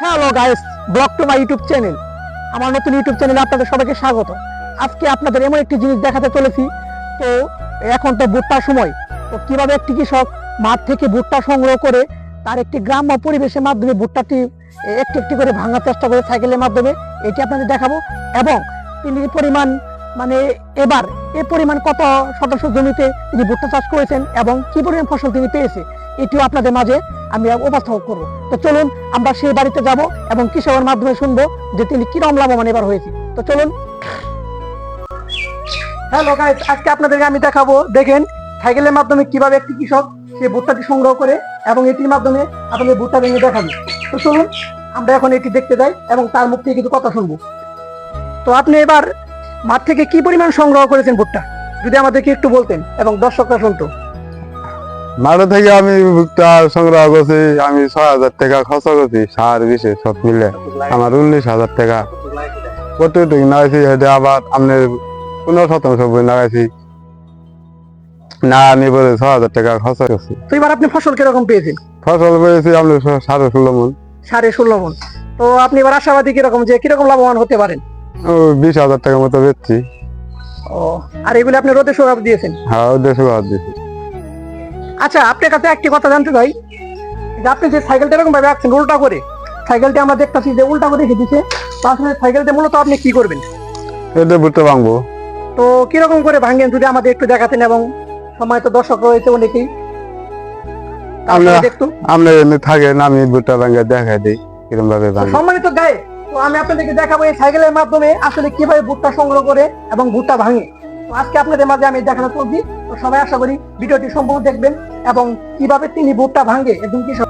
Hello guys blog to my YouTube channel আমার নতুন YouTube চ্যানেলে আপনাদের সবাইকে স্বাগত। আজকে আপনাদের এমন একটি জিনিস দেখাতে চলেছি। তো, এখন তো ভুট্টার সময়। তো, কীভাবে একটি কৃষক মাঠ থেকে ভুট্টা সংগ্রহ করে তার একটি গ্রাম্য পরিবেশের মাধ্যমে ভুট্টাটি একটি একটি করে ভাঙার চেষ্টা করে সাইকেলের মাধ্যমে, এটি আপনাদের দেখাবো। এবং তিনি পরিমাণ মানে এবার এ পরিমাণ কত শতাংশ জমিতে তিনি ভুট্টা চাষ করেছেন এবং কি পরিমাণ ফসল তিনি পেয়েছে, এটিও আপনাদের মাঝে আমি উপস্থাপন করব। তো চলুন, আমরা সেই বাড়িতে যাব এবং কৃষকের মাধ্যমে শুনব যে তিনি কিরম লাভবান এবার হয়েছে। তো চলুন। হ্যালো গাইস আজকে আপনাদেরকে আমি দেখাবো, দেখেন সাইকেলের মাধ্যমে কীভাবে একটি কৃষক সেই ভুট্টাটি সংগ্রহ করে এবং এটির মাধ্যমে আপনাদের ভুট্টা ভেঙে দেখাবে। তো চলুন, আমরা এখন এটি দেখতে যাই এবং তার মুখ থেকে কিছু কথা শুনব। তো আপনি এবার মাঠ থেকে কি পরিমাণ সংগ্রহ করেছেন ভুট্টা? যদি আমাদেরকে একটু বলতেন এবং দর্শকরা শুনতো। মাঠে থেকে আমি ভুট্টা সংগ্রহ করছি আমি ছয় হাজার টাকা খরচ করছি সার বিষে সব মিলে। আমার উনিশ হাজার টাকা। কতটুকু লাগাইছি সেটা আবার আপনার পনেরো শতাংশ বই লাগাইছি। না আমি বলে ছ হাজার টাকা খরচ করছি। তো এবার আপনি ফসল কীরকম পেয়েছেন? ফসল পেয়েছি আপনার সাড়ে ষোলো মন। সাড়ে ষোলো মন। তো আপনি এবার আশাবাদী কীরকম যে কীরকম লাভবান হতে পারেন? ও বিশ হাজার টাকার মতো বেচছি। ও আর এগুলো আপনি রোদে দিয়েছেন? হ্যাঁ হাজার দিচ্ছি আচ্ছা আপনার কাছে একটি কথা জানতে চাই। যে আপনি যে সাইকেলটা এরকম ভাবে রাখছেন উল্টা করে সাইকেলটা আমরা দেখতেছি যে উল্টা করে রেখে দিচ্ছে আসলে সাইকেলটা মূলত আপনি কি করবেন? এটা ভুট্টা ভাঙবো। তো কীরকম করে ভাঙেন যদি আমাদের একটু দেখাতেন এবং সময় তো দর্শক রয়েছে অনেকেই। আমরা- দেখতো। আপনি এমনি থাকেন আমি ভুট্টা ভাঙে দেখাই দিই কিরম ভাবে ভাঙি। সম্মানিত গায়ে তো আমি আপনাদেরকে দেখাবো এই সাইকেলের মাধ্যমে আসলে কীভাবে ভুট্টা সংগ্রহ করে এবং ভুট্টা ভাঙে। তো আজকে আপনাদের মাঝে আমি দেখানো চলছি তো সবাই আশা করি ভিডিওটি সম্পূর্ণ দেখবেন এবং কীভাবে তিনি ভুট্টা ভাঙে একদম কৃষক